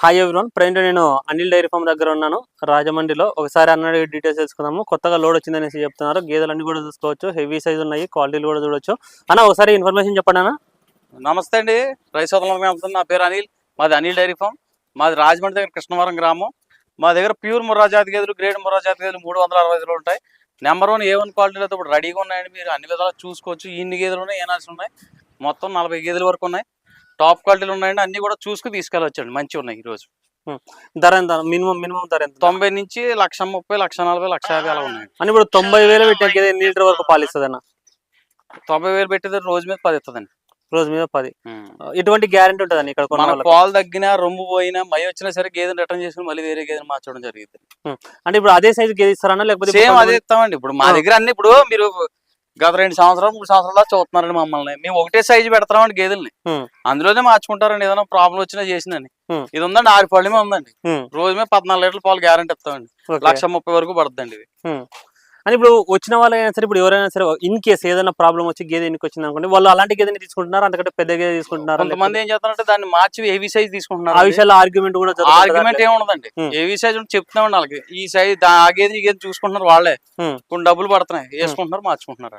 Hi everyone present నేను Anil dairy farm దగ్గర ఉన్నాను. రాజమండ్రిలో ఒకసారి అన్న డీటెయిల్స్ తెలుసుకుందాము. కొత్తగా లోడ్ వచ్చిందనేసి చెప్తున్నారు. గేదెలన్నీ కూడా చూసుకోవచ్చు. హెవీ సైజ్ ఉన్నాయి. క్వాలిటీలు కూడా చూడొచ్చు. అన్న ఒకసారి ఇన్ఫర్మేషన్ చెప్పండి అన్న. నమస్తే అండి. రైస్ నా పేరు అనిల్ మాది అనిల్ డైరీ ఫామ్ మాది రాజమండ్రి దగ్గర కృష్ణవరం గ్రామం. మా దగ్గర ప్యూర్ మురాజాతి గేదెలు గ్రేడ్ మురాజాతి గేదెలు మూడు వందల అరవై ఐదులో ఉంటాయి. నెంబర్ వన్ ఏ వన్ క్వాలిటీలతో ఇప్పుడు రెడీగా ఉన్నాయండి. మీరు అన్ని విధాలు చూసుకోవచ్చు. ఇన్ని గేదెలు ఉన్నాయి ఏనాల్సి ఉన్నాయి. మొత్తం నలభై గేదెల వరకు ఉన్నాయి. టాప్ క్వాలిటీలు ఉన్నాయండి. అన్ని కూడా చూసుకుని తీసుకెళ్ళొచ్చండి. మంచిగా ఉన్నాయి ఈరోజు ధర ఎంత? మినిమం మినిమం ధర ఎంత? తొంభై నుంచి లక్ష ముప్పై లక్ష నలభై లక్ష యాభై అలా ఉన్నాయి. అని ఇప్పుడు తొంభై వేలు పెట్టే ఎన్ని లీటర్ వరకు పాలు ఇస్తుంది అన్న తొంభై వేలు పెట్టేది రోజు మీద పది ఇస్తుందండి రోజు మీద పది. ఇటువంటి గ్యారెంటీ ఉంటుందని ఇక్కడ? పాలు తగ్గినా రొమ్ము పోయినా మై వచ్చినా సరే గేదెని రిటర్న్ చేసుకుని మళ్ళీ వేరే గేదెని మార్చడం జరిగింది అంటే ఇప్పుడు అదే సైజ్ గేదె ఇస్తారన్నా లేకపోతే సేమ్ అదే ఇస్తామండి. ఇప్పుడు మా. దగ్గర అన్ని ఇప్పుడు మీరు గత రెండు సంవత్సరాలు మూడు సంవత్సరాలు చూస్తున్నారండి మమ్మల్ని మేము ఒకటే సైజు పెడతామండి గేదెల్ని. అందులోనే మార్చుకుంటారండి ఏదైనా ప్రాబ్లం వచ్చినా చేసిందని Hmm. ఇది ఉందండి ఆరు పళ్ళమే ఉందండి. రోజు మీద పద్నాలుగు లీటర్ల పాలు గ్యారంటీ ఇస్తామండి. లక్ష ముప్పై వరకు పడుతుందండి ఇది అని ఇప్పుడు వచ్చిన వాళ్ళైనా సరే ఇప్పుడు ఎవరైనా సరే ఇన్ కేసు ఏదైనా ప్రాబ్లం వచ్చి గేదె ఎన్నికి వచ్చింది అనుకోండి వాళ్ళు అలాంటి గేదెని తీసుకుంటున్నారు? అంతకంటే పెద్ద గేదె తీసుకుంటున్నారు? కొంతమంది ఏం చేస్తారంటే దాన్ని మార్చి హెవీ సైజ్ ఆ తీసుకుంటున్నారు విషయాల్లో ఆర్గ్యుమెంట్ కూడా ఆర్గ్యుమెంట్ ఏమి ఉండదండి Hmm. హెవీ సైజ్ చెప్తున్నామండి వాళ్ళకి ఈ సైజ్ ఆ గేదె ఈ గేదె చూసుకుంటున్నారు వాళ్ళే. కొన్ని డబ్బులు పడుతున్నాయి. వేసుకుంటున్నారు మార్చుకుంటున్నారు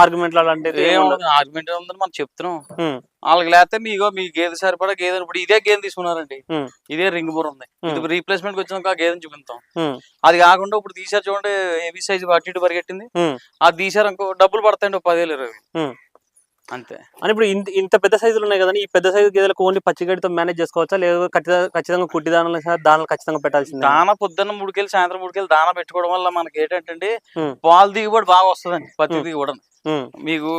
ఆర్గ్యుమెంట్ అలాంటిది ఆర్గ్యుమెంట్ ఉందని మనం చెప్తున్నాం. వాళ్ళకి లేకపోతే మీగో మీ గేదె సరిపడా గేదె ఇప్పుడు ఇదే గేదె తీసుకున్నారండి. ఇదే రింగ్ బుర్ ఉంది ఇది రీప్లేస్మెంట్ వచ్చినాక ఆ గేదెని చూపిస్తాం. అది కాకుండా ఇప్పుడు తీసారు చూడండి హెవీ సైజ్ అటు ఇటు పరిగెట్టింది. అది తీసారు అనుకో డబ్బులు పడతాయండి ఒక పదివేలు ఇరవై. అంతే. అని ఇప్పుడు ఇంత ఇంత పెద్ద సైజులు ఉన్నాయి కదా ఈ పెద్ద సైజు గేదెలకు ఓన్లీ పచ్చిగడ్డితో మేనేజ్ చేసుకోవచ్చా? లేదా ఖచ్చితంగా కుట్టి దానాలు దానాలు ఖచ్చితంగా పెట్టాల్సిందే? దానా పొద్దున్న మూడుకెళ్ళి సాయంత్రం మూడుకెళ్ళి దానా పెట్టుకోవడం వల్ల మనకి ఏంటంటే. పాలు దిగుబడి బాగా వస్తుందండి పత్తి Hmm. దిగుబడి. మీకు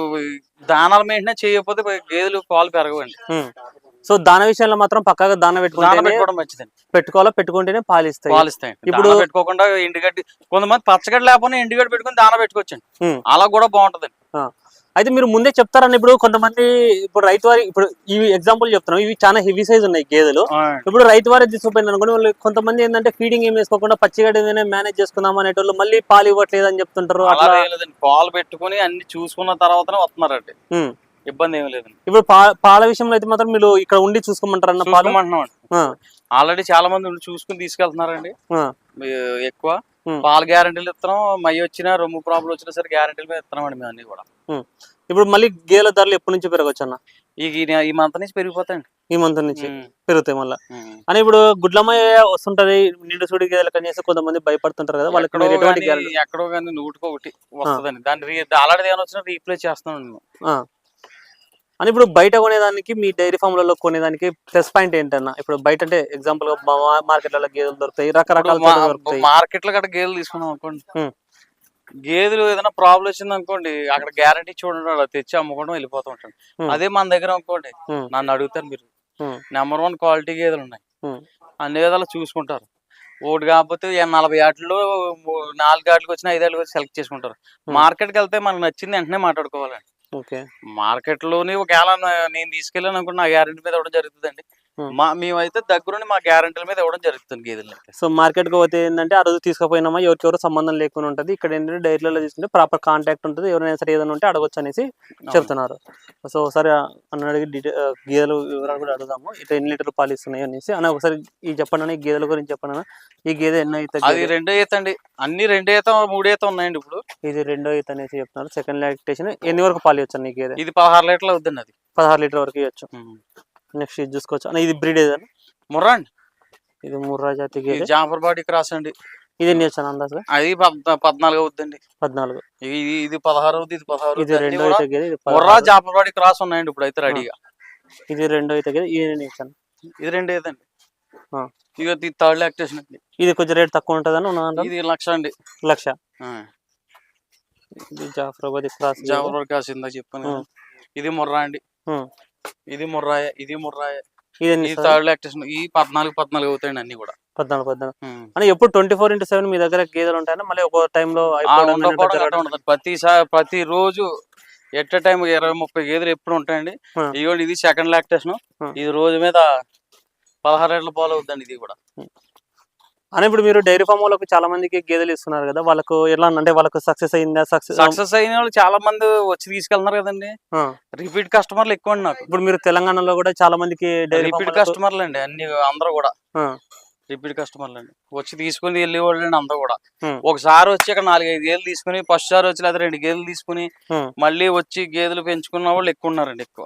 దానాల మెయింటెనెన్స్ చేయకపోతే గేదెలు పాలు పెరగవండి. సో దాన విషయంలో మాత్రం పక్కాగా దాన పెట్టుకుంటే పెట్టుకోవాలా? పెట్టుకుంటేనే పాలు ఇస్తాయి. పాలు ఇస్తాయండి ఇప్పుడు- పెట్టుకోకుండా ఎండుగడ్డి కొంతమంది పచ్చగడ్డి లేకపోయినా ఎండుగడ్డి పెట్టుకుని దానా పెట్టుకోవచ్చండి. అలా కూడా బాగుంటదండి. అయితే మీరు ముందే చెప్తారని ఇప్పుడు కొంతమంది ఇప్పుడు రైతు వారి ఇప్పుడు ఇవి ఎగ్జాంపుల్ చెప్తున్నాం. ఇవి చాలా హెవీ సైజ్ ఉన్నాయి గేదెలు. ఇప్పుడు రైతు వారి తీసుకుపోయింది అనుకోండి వాళ్ళు కొంతమంది ఏంటంటే ఫీడింగ్ ఏం వేసుకోకుండా పచ్చిగడ్డి మేనేజ్ చేసుకుందాం అనేటోళ్ళు మళ్ళీ పాలు ఇవ్వట్లేదు అని చెప్తుంటారు. అలా పాలు పెట్టుకుని అన్ని చూసుకున్న తర్వాతనే వస్తున్నారండి. ఇబ్బంది ఏమి లేదండి. ఇప్పుడు పాల విషయంలో అయితే మాత్రం మీరు ఇక్కడ ఉండి చూసుకోమంటారు అన్న పాలు ఆల్రెడీ చాలా మంది ఉండి చూసుకుని తీసుకెళ్తున్నారండి. ఎక్కువ. పాలు గ్యారెంటీలు ఇస్తున్నాం మై వచ్చినా రొమ్ము ప్రాబ్లం వచ్చినా సరే గ్యారెంటీలు మీద ఇస్తున్నామండి మేము అన్ని కూడా. ఇప్పుడు మళ్ళీ గేదెల ధరలు ఎప్పటి నుంచి పెరగచ్చు అన్న? ఈ మంత్ నుంచి పెరిగిపోతాయండి. ఈ మంత్ నుంచి. పెరుగుతాయి మళ్ళీ. అని ఇప్పుడు గుడ్లమయ్య వస్తుంటది నిండు సుడి గేదెల కనీసం కొంతమంది భయపడుతుంటారు కదా వాళ్ళకి ఎక్కడో కానీ నూటికి ఒకటి వస్తుందండి. దాన్ని ఆల్రెడీ ఏమైనా వచ్చినా రీప్లేస్ చేస్తున్నాం మేము ఆ. అని ఇప్పుడు బయట కొనేదానికి మీ డైరీ ఫామ్లలో కొనేదానికి ప్లస్ పాయింట్ ఏంటన్నా ఇప్పుడు బయట అంటే ఎగ్జాంపుల్గా మార్కెట్లలో గేదెలు దొరుకుతాయి రకరకాల చోట్ల దొరుకుతాయి మార్కెట్లో గట్రా గేదెలు తీసుకున్నాం అనుకోండి. గేదెలు ఏదైనా ప్రాబ్లం వచ్చింది అనుకోండి అక్కడ గ్యారంటీ చూడండి అలా తెచ్చి అమ్ముకోవడం వెళ్ళిపోతూ ఉంటాడు ఉమ్. అదే మన దగ్గర అనుకోండి. నన్ను అడుగుతారు మీరు. నెంబర్ వన్ క్వాలిటీ గేదెలు ఉన్నాయి. అన్ని విధాలు చూసుకుంటారు ఒకటి కాకపోతే నలభై ఆటల్లో మూ- నాలుగు ఆటలకు వచ్చిన ఐదు ఆటలకు సెలెక్ట్ చేసుకుంటారు. మార్కెట్కి వెళ్తే మనకు నచ్చింది వెంటనే మాట్లాడుకోవాలండి ఓకే. మార్కెట్లోని ఒకవేళ నేను తీసుకెళ్ళాను అనుకుంటే నా గ్యారెంటీ మీద ఇవ్వడం జరుగుతుందండి. మా మేమైతే దగ్గరుండి మా గ్యారెంటీల మీద ఇవ్వడం జరుగుతుంది గేదెలు సో మార్కెట్కి పోతే ఏంటంటే ఆ రోజు తీసుకుపోయినామా ఎవరికెవరు సంబంధం లేకుండా ఉంటది. ఇక్కడ ఏంటంటే డైరీలలో తీసుకుంటే ప్రాపర్ కాంటాక్ట్ ఉంటుంది. ఎవరైనా సరే ఏదైనా ఉంటే అడగొచ్చు అనేసి చెప్తున్నారు. సో ఒకసారి అన్న అడిగి గేదెలు వివరాలు కూడా అడుగుదాము. ఇట్లా ఎన్ని లీటర్లు పాలు ఇస్తున్నాయి అనేసి. అన్న ఒకసారి ఈ చెప్పండి గేదెల గురించి చెప్పండి. ఈ గేదె ఎన్నో ఈత అది? రెండో ఈత అండి. అన్ని రెండో ఈత మూడో ఈత ఉన్నాయండి ఇప్పుడు. ఇది రెండో ఈత అనేసి చెప్తున్నారు. సెకండ్ లాక్టేషన్ ఎన్ని వరకు పాలు ఇవ్వచ్చు ఈ గేదె? ఇది పదహారు లీటర్లు అవుతుంది అది. పదహారు లీటర్ వరకు ఇవ్వచ్చు. నెక్స్ట్ ఇది చూసుకోవచ్చు. అన్న ఇది బ్రీడ్ ఏదన్నా ముర్రా అండి. ఇది ముర్రా జాతి ఇది గేదె జాంపర్ బాడీ క్రాస్ అండి. ఇది ఎన్ని వచ్చాను అందాజుగా అది పద్- పద్నాలుగు అవుద్దండి. పద్నాలుగు. ఇది ఇది పదహారు ఇది పదహారు ఇది రెండో ఇది ముర్రా. జాంపర్ బాడీ క్రాస్ ఉన్నాయండి ఇప్పుడు అయితే రెడీగా. ఇది రెండో గేదె ఇది ఎన్ని ఇచ్చాను ఇది రెండు ఏదండి. ఇక ఇది థర్డ్ లాక్టేషన్ అండి. ఇది కొంచెం రేట్ తక్కువ ఉంటుందని ఇది లక్ష అండి. లక్ష. ఇది జాఫరాబాద్ క్రాస్ బాడీ క్రాస్ ఇందా చెప్పాను. ఇది ముర్రా అండి. ఇది ముర్రాయ ఇది ముర్రాయ. ఇది? థర్డ్ లాక్టేషన్ ఈ పద్నాలుగు పద్నాలుగు అవుతాయండి అన్ని కూడా. పద్నాలుగు పద్నాలుగు. ఎప్పుడు ట్వంటీ ఫోర్ ఇంటూ సెవెన్ మీ దగ్గర గేదెలు ఉంటాయన్నా మళ్ళీ ఒక టైంలో ప్రతిసారి ప్రతి రోజు ఎట్ టైం ఇరవై ముప్పై గేదెలు ఎప్పుడు ఉంటాయండి. ఇదిగోండి ఇది సెకండ్ లాక్టేషన్. ఇది రోజు మీద పదహారు ఏళ్ళ పాలు అవుతుందండి ఇది కూడా. అని ఇప్పుడు మీరు డైరీ ఫామ్ వాళ్ళకు చాలా మందికి గేదెలు ఇస్తున్నారు కదా వాళ్ళకు ఎలా అంటే వాళ్ళకు సక్సెస్ అయిందా? సక్సెస్ సక్సెస్ అయిన వాళ్ళు చాలా మంది వచ్చి తీసుకెళ్తున్నారు కదండి. రిపీట్ కస్టమర్లు ఎక్కువ నాకు ఇప్పుడు మీరు తెలంగాణలో కూడా చాలా మందికి డైరీ రిపీట్ కస్టమర్లు అండి అన్ని అందరూ కూడా. రిపీట్ కస్టమర్లు అండి. వచ్చి తీసుకుని వెళ్ళేవాళ్ళు అండి అందరూ కూడా. ఒకసారి వచ్చి ఇక్కడ నాలుగైదు గేదెలు తీసుకుని ఫస్ట్ సారి వచ్చి లేదా రెండు గేదెలు తీసుకుని. మళ్ళీ వచ్చి గేదెలు పెంచుకున్న వాళ్ళు ఎక్కువ ఉన్నారండి ఎక్కువ.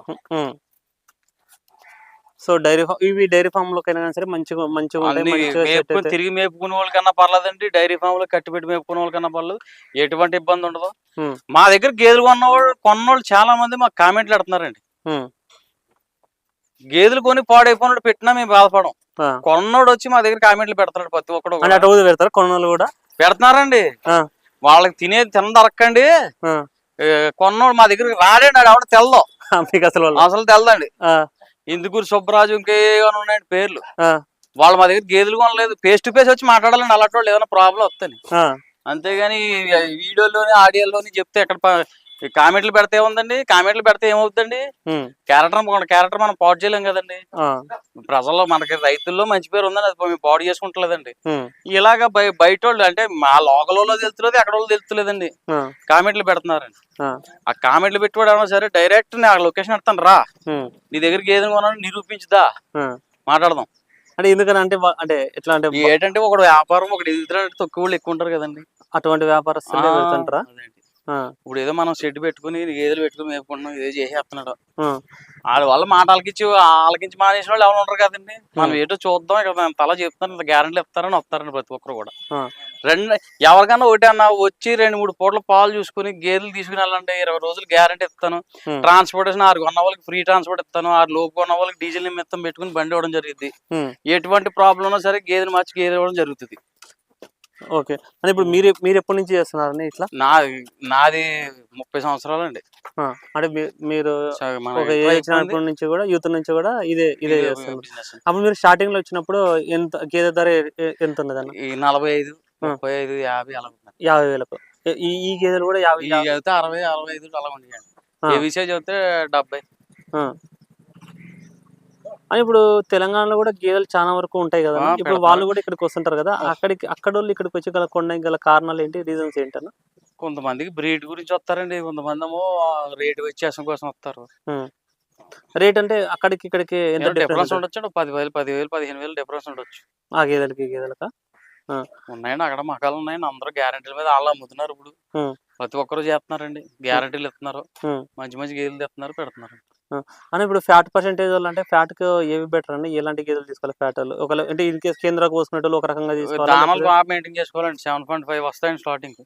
సో డైరీ ఫామ్ ఇవి డైరీ ఫామ్ లోకైనా సరే మంచిగా మంచిగా ఉంటాయి అన్ని మంచిగా set మేపుకొని అవుతాయి. తిరిగి మేపుకునే వాళ్ళకన్నా పర్లేదండి. డైరీ ఫామ్లో కట్టి పెట్టి మేపుకునే వాళ్ళకన్నా పర్లేదు. ఎటువంటి ఇబ్బంది ఉండదు. మా దగ్గర గేదెలు కొన్నవాళ్ళు కొన్నోళ్ళు చాలా మంది మాకు కామెంట్లు పెడుతున్నారండి. గేదెలు కొని పాడైపోయినట్టు పెట్టినా మేము బాధపడం. ఆ. కొన్నోడు వచ్చి మా దగ్గర కామెంట్లు పెడతాడు ప్రతి ఒక్కడు అంటే అటు ఊరు పెడతారు? కొనుగోలు కూడా? పెడుతున్నారండి. ఆ. వాళ్ళకి తినేది తిన దొరకండి ఆ. కొన్నోడు మా దగ్గరికి రాడండి ఆవిడ తెల్దో. మీకు అసలు వాళ్ళు. అసలు తెల్దండి. ఆ, ఇందుకూరు సుబ్బరాజు ఇంకేమైనా ఉన్నాయండి పేర్లు. వాళ్ళు మా దగ్గర గేదెలు కొనలేదు. ఫేస్ టు ఫేస్ వచ్చి మాట్లాడాలండి. అలాంటి వాళ్ళు ఏదైనా ప్రాబ్లం వస్తాయి అంతేగాని వీడియోలోని ఆడియోలోని చెప్తే ఎక్కడ ఈ కామెంట్లు పెడితే ఏముందండి? కామెంట్లు పెడితే ఏమవుతుందండి? క్యారెక్టర్ క్యారెక్టర్ మనం పాడు చేయలేం కదండి. ప్రజల్లో మనకి రైతుల్లో మంచి పేరు ఉందని అది మేము పాడు చేసుకుంటలేదండి. ఇలాగ బయ బయట వాళ్ళు అంటే మా లోకల్ వాళ్ళు తెలుస్తలేదు ఎక్కడ వాళ్ళు తెలుస్తలేదండి. ఆ, కామెంట్లు పెడుతున్నారండి. ఆ, కామెంట్లు పెట్టుకోవడం సరే డైరెక్ట్ నేను ఆ లొకేషన్ పెడతాను రా. నీ దగ్గరికి ఏదైనా కొనాలని నిరూపించుదా. మాట్లాడదాం. అంటే ఎందుకని అంటే అంటే ఎట్లా అంటే ఏంటంటే ఒకడు వ్యాపారం ఒకటి ఎదుగుతున్నాడు తక్కువ వాళ్ళు ఎక్కువ ఉంటారు కదండి. అటువంటి వ్యాపారస్తులే. ఆ, ఇప్పుడు ఏదో మనం షెడ్ పెట్టుకుని గేదెలు పెట్టుకుని మేపుకుంటున్నాం ఇదే చేసేస్తున్నాడు. వాళ్ళ వల్ల మాట ఆలకించి ఆలకించి మానేసిన వాళ్ళు ఎవరు ఉంటారు కదండి. మనం ఏటో చూద్దాం ఇక్కడ తల చెప్తాను ఇంత గ్యారెంటీ ఇస్తారని వస్తారండి ప్రతి ఒక్కరు కూడా. రెండు ఎవరికైనా ఒకటి అన్న వచ్చి రెండు మూడు పూట్ల పాలు చూసుకుని గేదెలు తీసుకుని వెళ్ళండి ఇరవై రోజులు గ్యారెంటీ ఇస్తాను. ట్రాన్స్పోర్టేషన్ ఆరు కొన్న వాళ్ళకి ఫ్రీ ట్రాన్స్పోర్ట్ ఇస్తాను ఆరు లోపు కొన్న వాళ్ళకి డీజిల్ నిమిత్తం పెట్టుకుని బండి ఇవ్వడం జరుగుతుంది ఎటువంటి ప్రాబ్లం ఉన్నా సరే గేదెలు మార్చి గేదెలు ఇవ్వడం జరుగుతుంది ఓకే. అంటే ఇప్పుడు మీరు మీరు ఎప్పటి నుంచి చేస్తున్నారని ఇట్లా? నా నాది ముప్పై సంవత్సరాలు అండి అంటే మీరు ఒక ఏజ్ నుంచి కూడా యూత్ నుంచి కూడా ఇదే ఇదే చేస్తున్నారు. అప్పుడు మీరు స్టార్టింగ్లో వచ్చినప్పుడు ఎంత గేదె ధర ఎంత అన్న ఈ నలభై ఐదు. ముప్పై ఐదు యాభై అలా యాభై వేలకు. ఈ ఈ గేదెలు కూడా యాభై అరవై అరవై ఐదు అలా ఉండేయండి. ఏ విషయం చెప్తే డెబ్బై. అని ఇప్పుడు తెలంగాణలో కూడా గేదెలు చాలా వరకు ఉంటాయి కదా. ఇప్పుడు. వాళ్ళు కూడా ఇక్కడికి వస్తుంటారు కదా. అక్కడికి అక్కడ వాళ్ళు ఇక్కడికి వచ్చి గల కొనడానికి గల కారణాలు ఏంటి? రీజన్స్ ఏంటన్న? కొంతమందికి బ్రీడ్ గురించి వస్తారండి. కొంతమంది ఏమో రేటు వ్యత్యాసం కోసం వస్తారు. రేట్ అంటే అక్కడికి ఇక్కడికి ఎంత డిఫరెన్స్ ఉండొచ్చు పది వేలు పదివేలు పదిహేను వేలు డిఫరెన్స్ ఉండొచ్చు. ఆ గేదెలకి గేదెలక? ఉన్నాయండి. అక్కడ మకాలు ఉన్నాయండి. అందరూ గ్యారెంటీల మీద వాళ్ళు అమ్ముతున్నారు ఇప్పుడు. ప్రతి ఒక్కరు చేస్తున్నారండి. గ్యారెంటీలు ఇస్తున్నారు. మంచి మంచి గేదెలు తెస్తున్నారు పెడుతున్నారు. అని ఇప్పుడు ఫ్యాట్ పర్సెంటేజ్ వాళ్ళు అంటే ఫ్యాట్కి ఏవి బెటర్ అండి? ఎలాంటి గేదెలు తీసుకోవాలి ఫ్యాట్ ఒకవేళ అంటే ఇన్ కేసు కేంద్రకు పోసుకునేటోళ్ళు ఒక రకంగా తీసుకోవాలి? దానాలు బాగా మెయింటైన్ చేసుకోవాలండి. సెవెన్ పాయింట్ ఫైవ్ వస్తాయండి స్టార్టింగ్.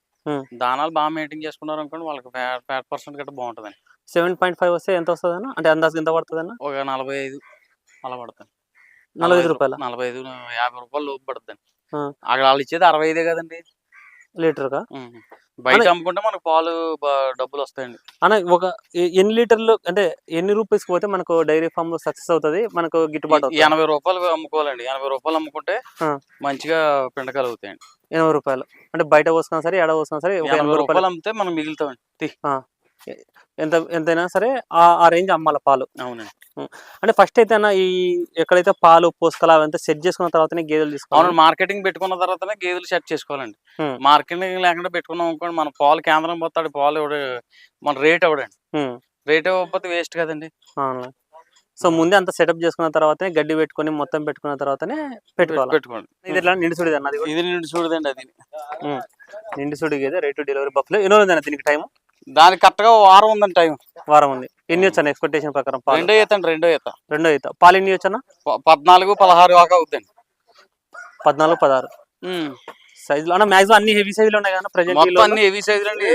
దానాలు బాగా మెయింటైన్ చేసుకున్నారు అనుకోండి వాళ్ళకి ఫ్యాట్ పర్సెంట్ గట్రా బాగుంటుందండి. సెవెన్ పాయింట్ ఫైవ్ వస్తే ఎంత వస్తుంది అన్న అంటే అందాజు ఎంత పడుతుంది అన్న ఒక నలభై ఐదు అలా పడుతుంది. నలభై ఐదు రూపాయల? నలభై ఐదు యాభై రూపాయలు లోపు పడుతుంది. అక్కడ వాళ్ళు ఇచ్చేది అరవై ఐదే కదండి. లీటర్గా ఉం. బయట. అమ్ముకుంటే మనకు పాలు డబ్బులు వస్తాయండి. అన్న ఒక ఎన్ని లీటర్లు అంటే ఎన్ని రూపీస్ పోతే మనకు డైరీ ఫామ్లో సక్సెస్ అవుతుంది మనకు గిట్టుబాటు ఎనభై రూపాయలు అమ్ముకోవాలండి. ఎనభై రూపాయలు అమ్ముకుంటే. మంచిగా పిండకాలు అవుతాయండి. ఎనభై రూపాయలు. అంటే బయట పోసుకున్నా సరే ఎడ పోసుకున్నా సరే ఎనభై రూపాయలు. అమ్మితే మనం మిగులుతామండి. ఎంత ఎంతైనా సరే ఆ ఆ రేంజ్ అమ్మాల పాలు. అవునండి. అంటే ఫస్ట్ అయితే అన్న ఈ ఎక్కడైతే పాలు పోసుకలు అవంతా సెట్ చేసుకున్న తర్వాతనే గేదెలు అవును తీసుకోవాలి మార్కెటింగ్ పెట్టుకున్న తర్వాతనే గేదెలు సెట్ చేసుకోవాలండి. మార్కెటింగ్ లేకుండా పెట్టుకున్నాం అనుకోండి మన పాలు కేంద్రం పోతాడు పాలు మన రేట్ ఉం. రేట్ ఇవ్వకపోతే వేస్ట్ కదండి. అవును సో ముందే అంత సెటప్ చేసుకున్న తర్వాతనే గడ్డి పెట్టుకొని మొత్తం పెట్టుకున్న తర్వాతనే పెట్టుకోవాలి? పెట్టుకోండి. ఇది ఎట్లా? అన్నది ఇది నుండి చూడదండి అది. నిండుసుడి గేదె రేటు డెలివరీ బఫ్లో ఎన్నో దీనికి టైం దానికి కరెక్ట్గా వారం ఉందండి టైం వారం ఉంది. ఎన్ని వచ్చాను ఎక్స్పెక్టేషన్ ప్రకారం రెండో ఈత అండి రెండో ఈత. రెండో ఈత. పాలు ఎన్ని వచ్చానా పద్నాలుగు పదహారు దాకా అవుతుందండి పద్నాలుగు పదహారు. సైజులో అన్న మాక్సిమం అన్ని హెవీ సైజులు ఉన్నాయి కదా ప్రజెంట్ అన్ని హెవీ సైజులు అండి.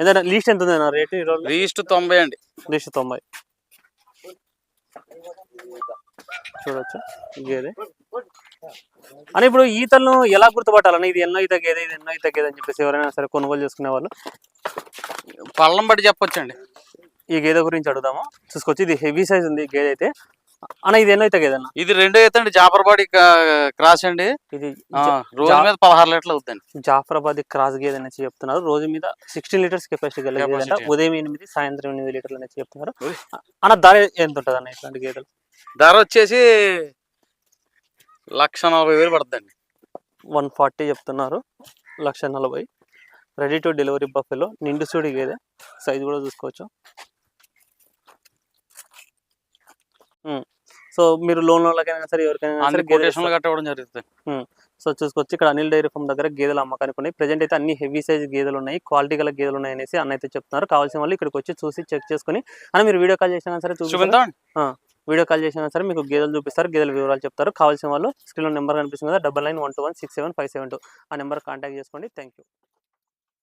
ఏదైనా లీస్ట్ ఎంత ఉంది రేటు రీస్ట్ తొంభై అండి. లీస్ట్ తొంభై. చూడొచ్చు? గేదె అని ఇప్పుడు ఈతలను ఎలా గుర్తుపట్టాలన్న ఇది ఎన్నో ఈత గేదె ఇది ఎన్నో ఈత గేదె అని చెప్పేసి ఎవరైనా సరే కొనుగోలు చేసుకునే వాళ్ళు? పళ్ళం బట్టి చెప్పొచ్చండి. ఈ గేదె గురించి అడుగుదాము? చూసుకోవచ్చు. ఇది హెవీ సైజ్ ఉంది గేదె అయితే. అన్న ఇది ఎన్నో గేదె అన్న? ఇది రెండో ఈత అండి. జాపర్బాడి క్రాస్ అండి. ఇది రోజు మీద పదహారు లీటర్లు అవుతుందండి జాఫరాబాద్ క్రాస్ గేదె అనేసి చెప్తున్నారు. రోజు మీద సిక్స్టీన్ లీటర్స్ కెపాసిటీ Capacity. ఉదయం ఎనిమిది సాయంత్రం ఎనిమిది లీటర్లు అనేసి చెప్తున్నారు. అన్న ధర ఎంత ఉంటుంది అన్న ఇట్లాంటి గేదెలు? ధర వచ్చేసి లక్ష నలభై వేలు పడుతుందండి వన్ ఫార్టీ చెప్తున్నారు. లక్ష నలభై. రెడీ టు డెలివరీ బఫెలో నిండు సూడి గేదె సైజు కూడా చూసుకోవచ్చు. సో మీరు లోన్ వాళ్ళకైనా సరే ఎవరికైనా కట్టడం జరుగుతుంది. సో చూసుకోవచ్చు. ఇక్కడ అనిల్ డైరీ ఫామ్ దగ్గర గేదెలు అమ్మకానికి ఉన్నాయి. ప్రజెంట్ అయితే అన్ని హెవీ సైజ్ గేదెలు ఉన్నాయి. క్వాలిటీ గల గేదెలు ఉన్నాయి అనేసి అన్న అయితే చెప్తున్నారు. కావాల్సిన వాళ్ళు ఇక్కడికి వచ్చి చూసి చెక్ చేసుకుని అని మీరు వీడియో కాల్ చేసినా సరే చూపిద్దాం వీడియో కాల్ చేసినా సరే మీకు గేదెలు చూపిస్తారు గేదెల వివరాలు చెప్తారు. కావాల్సిన వాళ్ళు స్క్రీన్లో నెంబర్ కనిపిస్తుంది కదా double nine one two one six seven five seven two ఆ నెంబర్ కాంటాక్ట్ చేసుకోండి. Thank you